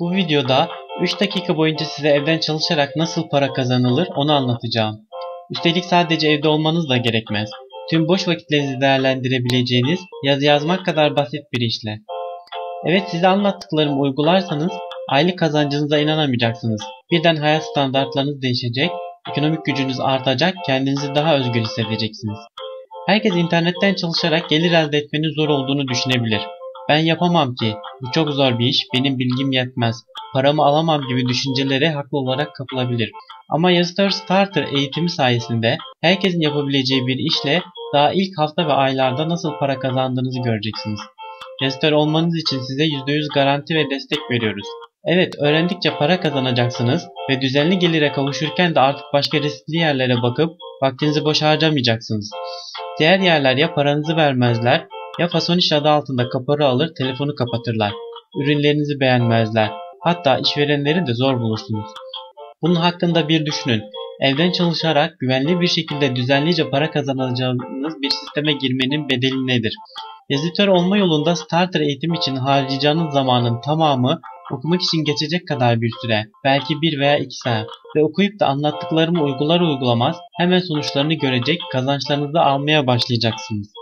Bu videoda 3 dakika boyunca size evden çalışarak nasıl para kazanılır onu anlatacağım. Üstelik sadece evde olmanız da gerekmez. Tüm boş vakitlerinizi değerlendirebileceğiniz yazı yazmak kadar basit bir işle. Evet size anlattıklarımı uygularsanız aylık kazancınıza inanamayacaksınız. Birden hayat standartlarınız değişecek, ekonomik gücünüz artacak, kendinizi daha özgür hissedeceksiniz. Herkes internetten çalışarak gelir elde etmenin zor olduğunu düşünebilir. Ben yapamam ki, bu çok zor bir iş, benim bilgim yetmez, paramı alamam gibi düşüncelere haklı olarak kapılabilir. Ama Yazıtör Starter eğitimi sayesinde herkesin yapabileceği bir işle daha ilk hafta ve aylarda nasıl para kazandığınızı göreceksiniz. Yazıtör olmanız için size %100 garanti ve destek veriyoruz. Evet öğrendikçe para kazanacaksınız ve düzenli gelire kavuşurken de artık başka riskli yerlere bakıp vaktinizi boş harcamayacaksınız. Diğer yerler ya paranızı vermezler ya fason adı altında kapora alır telefonu kapatırlar. Ürünlerinizi beğenmezler. Hatta işverenleri de zor bulursunuz. Bunun hakkında bir düşünün. Evden çalışarak güvenli bir şekilde düzenlice para kazanacağınız bir sisteme girmenin bedeli nedir? Yazıtör olma yolunda starter eğitim için harcayacağınız zamanın tamamı okumak için geçecek kadar bir süre, belki bir veya iki saat ve okuyup da anlattıklarımı uygular uygulamaz hemen sonuçlarını görecek, kazançlarınızı almaya başlayacaksınız.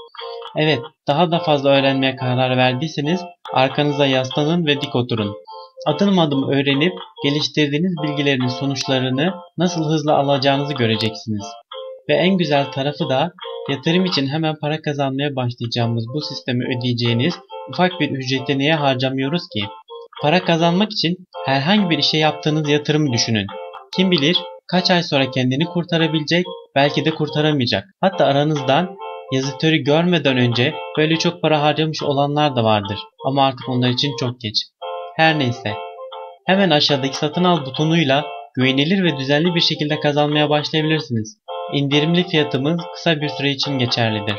Evet, daha da fazla öğrenmeye karar verdiyseniz arkanıza yaslanın ve dik oturun. Adım adım öğrenip geliştirdiğiniz bilgilerin sonuçlarını nasıl hızlı alacağınızı göreceksiniz. Ve en güzel tarafı da yatırım için hemen para kazanmaya başlayacağımız bu sistemi ödeyeceğiniz ufak bir ücreti neye harcamıyoruz ki? Para kazanmak için herhangi bir işe yaptığınız yatırımı düşünün. Kim bilir kaç ay sonra kendini kurtarabilecek, belki de kurtaramayacak. Hatta aranızdan yazıtörü görmeden önce böyle çok para harcamış olanlar da vardır. Ama artık onlar için çok geç. Her neyse. Hemen aşağıdaki satın al butonuyla güvenilir ve düzenli bir şekilde kazanmaya başlayabilirsiniz. İndirimli fiyatımız kısa bir süre için geçerlidir.